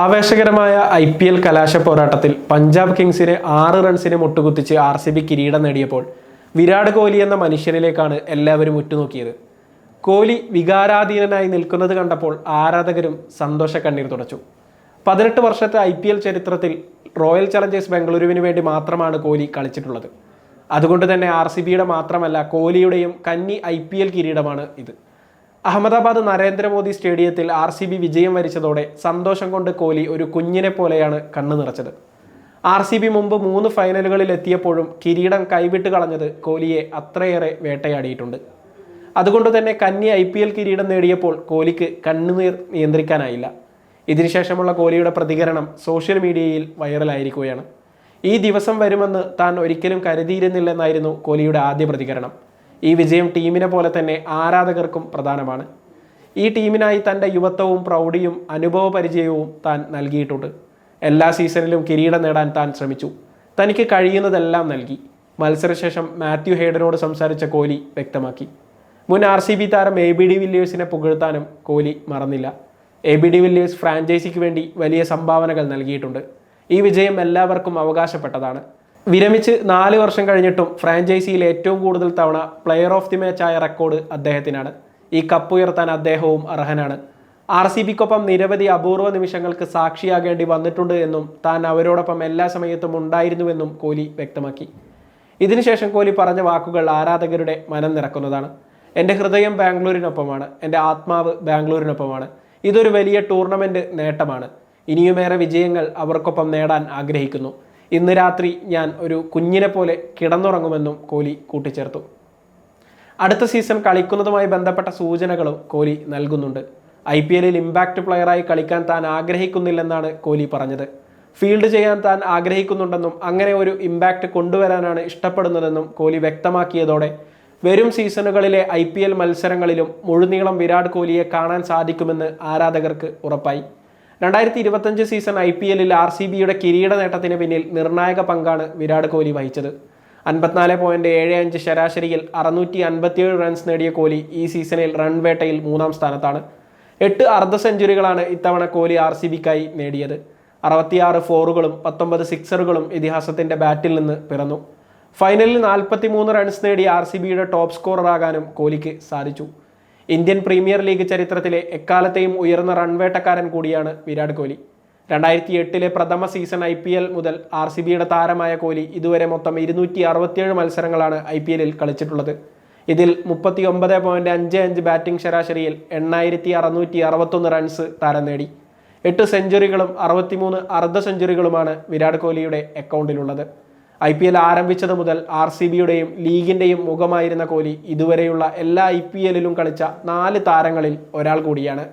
ആവേശകരമായ I P L കലാശ പോരാട്ടത്തിൽ പഞ്ചാബ് കിങ്സിനെ ആറ് റൺസിന് മുട്ടുകുത്തിച്ച് ആർ സി ബി കിരീടം നേടിയപ്പോൾ വിരാട് കോഹ്ലി എന്ന മനുഷ്യനിലേക്കാണ് എല്ലാവരും ഉറ്റുനോക്കിയത്. കോഹ്ലി വികാരാധീനനായി നിൽക്കുന്നത് കണ്ടപ്പോൾ ആരാധകരും സന്തോഷ കണ്ണീർ തുടച്ചു. പതിനെട്ട് വർഷത്തെ ഐ പി എൽ ചരിത്രത്തിൽ റോയൽ ചലഞ്ചേഴ്സ് ബംഗളൂരുവിന് വേണ്ടി മാത്രമാണ് കോഹ്ലി കളിച്ചിട്ടുള്ളത്. അതുകൊണ്ട് തന്നെ ആർ സി ബിയുടെ മാത്രമല്ല കോഹ്ലിയുടെയും കന്നി ഐ പി എൽ കിരീടമാണ് ഇത്. അഹമ്മദാബാദ് നരേന്ദ്രമോദി സ്റ്റേഡിയത്തിൽ ആർ സി ബി വിജയം വരിച്ചതോടെ സന്തോഷം കൊണ്ട് കോഹ്ലി ഒരു കുഞ്ഞിനെ പോലെയാണ് കണ്ണു നിറച്ചത്. ആർ സി ബി മുമ്പ് മൂന്ന് ഫൈനലുകളിൽ എത്തിയപ്പോഴും കിരീടം കൈവിട്ട് കളഞ്ഞത് കോഹ്ലിയെ അത്രയേറെ വേട്ടയാടിയിട്ടുണ്ട്. അതുകൊണ്ട് തന്നെ കന്നി ഐ പി എൽ കിരീടം നേടിയപ്പോൾ കോഹ്ലിക്ക് കണ്ണുനീർ നിയന്ത്രിക്കാനായില്ല. ഇതിനുശേഷമുള്ള കോഹ്ലിയുടെ പ്രതികരണം സോഷ്യൽ മീഡിയയിൽ വൈറലായിരിക്കുകയാണ്. ഈ ദിവസം വരുമെന്ന് താൻ ഒരിക്കലും കരുതിയിരുന്നില്ലെന്നായിരുന്നു കോഹ്ലിയുടെ ആദ്യ പ്രതികരണം. ഈ വിജയം ടീമിനെ പോലെ തന്നെ ആരാധകർക്കും പ്രധാനമാണ്. ഈ ടീമിനായി തന്റെ യുവത്വവും പ്രൗഢിയും അനുഭവ പരിചയവും താൻ നൽകിയിട്ടുണ്ട്. എല്ലാ സീസണിലും കിരീടം നേടാൻ താൻ ശ്രമിച്ചു. തനിക്ക് കഴിയുന്നതെല്ലാം നൽകി. മത്സരശേഷം മാത്യു ഹേഡനോട് സംസാരിച്ച കോഹ്ലി വ്യക്തമാക്കി. മുൻ ആർ സി ബി താരം എ ബി ഡി വില്ലിയേഴ്സിനെ പുകഴ്ത്താനും കോഹ്ലി മറന്നില്ല. എ ബി ഡി വില്ലിയേഴ്സ് ഫ്രാഞ്ചൈസിക്ക് വേണ്ടി വലിയ സംഭാവനകൾ നൽകിയിട്ടുണ്ട്. ഈ വിജയം എല്ലാവർക്കും അവകാശപ്പെട്ടതാണ്. വിരമിച്ച് നാല് വർഷം കഴിഞ്ഞിട്ടും ഫ്രാഞ്ചൈസിയിൽ ഏറ്റവും കൂടുതൽ തവണ പ്ലെയർ ഓഫ് ദി മാച്ച് ആയ റെക്കോർഡ് അദ്ദേഹത്തിനാണ്. ഈ കപ്പ് ഉയർത്താൻ അദ്ദേഹവും അർഹനാണ്. ആർ സി ബിക്കൊപ്പം നിരവധി അപൂർവ നിമിഷങ്ങൾക്ക് സാക്ഷിയാകേണ്ടി വന്നിട്ടുണ്ട് എന്നും താൻ അവരോടൊപ്പം എല്ലാ സമയത്തും ഉണ്ടായിരുന്നുവെന്നും കോഹ്ലി വ്യക്തമാക്കി. ഇതിനുശേഷം കോഹ്ലി പറഞ്ഞ വാക്കുകൾ ആരാധകരുടെ മനം നിറക്കുന്നതാണ്. എന്റെ ഹൃദയം ബാംഗ്ലൂരിനൊപ്പമാണ്. എന്റെ ആത്മാവ് ബാംഗ്ലൂരിനൊപ്പമാണ്. ഇതൊരു വലിയ ടൂർണമെന്റ് നേട്ടമാണ്. ഇനിയുമേറെ വിജയങ്ങൾ അവർക്കൊപ്പം നേടാൻ ആഗ്രഹിക്കുന്നു. ഇന്ന് രാത്രി ഞാൻ ഒരു കുഞ്ഞിനെ പോലെ കിടന്നുറങ്ങുമെന്നും കോഹ്ലി കൂട്ടിച്ചേർത്തു. അടുത്ത സീസൺ കളിക്കുന്നതുമായി ബന്ധപ്പെട്ട സൂചനകളും കോഹ്ലി നൽകുന്നുണ്ട്. ഐ പി എല്ലിൽ ഇമ്പാക്റ്റ് പ്ലെയറായി കളിക്കാൻ താൻ ആഗ്രഹിക്കുന്നില്ലെന്നാണ് കോഹ്ലി പറഞ്ഞത്. ഫീൽഡ് ചെയ്യാൻ താൻ ആഗ്രഹിക്കുന്നുണ്ടെന്നും അങ്ങനെ ഒരു ഇമ്പാക്റ്റ് കൊണ്ടുവരാനാണ് ഇഷ്ടപ്പെടുന്നതെന്നും കോഹ്ലി വ്യക്തമാക്കിയതോടെ വരും സീസണുകളിലെ ഐ മത്സരങ്ങളിലും മുഴുനീളം വിരാട് കോഹ്ലിയെ കാണാൻ സാധിക്കുമെന്ന് ആരാധകർക്ക് ഉറപ്പായി. രണ്ടായിരത്തി ഇരുപത്തഞ്ച് സീസൺ ഐ പി എല്ലിൽ ആർ സി ബിയുടെ കിരീട നേട്ടത്തിന് പിന്നിൽ നിർണായക പങ്കാണ് വിരാട് കോഹ്ലി വഹിച്ചത്. അൻപത്തിനാല് പോയിന്റ് ഏഴ് അഞ്ച് ശരാശരിയിൽ അറുന്നൂറ്റി അൻപത്തിയേഴ് റൺസ് നേടിയ കോഹ്ലി ഈ സീസണിൽ റൺവേട്ടയിൽ മൂന്നാം സ്ഥാനത്താണ്. എട്ട് അർദ്ധ സെഞ്ചുറികളാണ് ഇത്തവണ കോഹ്ലി ആർ സി ബിക്കായി നേടിയത്. അറുപത്തിയാറ് ഫോറുകളും പത്തൊമ്പത് സിക്സറുകളും ഇതിഹാസത്തിന്റെ ബാറ്റിൽ നിന്ന് പിറന്നു. ഫൈനലിൽ നാൽപ്പത്തി മൂന്ന് റൺസ് നേടി ആർ സി ബിയുടെ ടോപ്പ് സ്കോററാകാനും കോഹ്ലിക്ക് സാധിച്ചു. ഇന്ത്യൻ പ്രീമിയർ ലീഗ് ചരിത്രത്തിലെ എക്കാലത്തെയും ഉയർന്ന റൺവേട്ടക്കാരൻ കൂടിയാണ് വിരാട് കോഹ്ലി. രണ്ടായിരത്തി എട്ടിലെ പ്രഥമ സീസൺ ഐ പി എൽ മുതൽ ആർ സി ബിയുടെ താരമായ കോഹ്ലി ഇതുവരെ മൊത്തം ഇരുന്നൂറ്റി അറുപത്തിയേഴ് മത്സരങ്ങളാണ് ഐ പി എല്ലിൽ കളിച്ചിട്ടുള്ളത്. ഇതിൽ മുപ്പത്തി ഒമ്പത് പോയിന്റ് അഞ്ച് അഞ്ച് ബാറ്റിംഗ് ശരാശരിയിൽ എണ്ണായിരത്തി അറുന്നൂറ്റി അറുപത്തൊന്ന് റൺസ് താരം നേടി. എട്ട് സെഞ്ചുറികളും അറുപത്തിമൂന്ന് അർദ്ധ സെഞ്ചുറികളുമാണ് വിരാട് കോഹ്ലിയുടെ അക്കൗണ്ടിലുള്ളത് ഐ പി എൽ ആരംഭിച്ചത് മുതൽ ആർ സി ബിയുടെയും ലീഗിന്റെയും മുഖമായിരുന്ന കോഹ്ലി ഇതുവരെയുള്ള എല്ലാ ഐ പി എല്ലിലും കളിച്ച നാല് താരങ്ങളിൽ ഒരാൾ കൂടിയാണ്.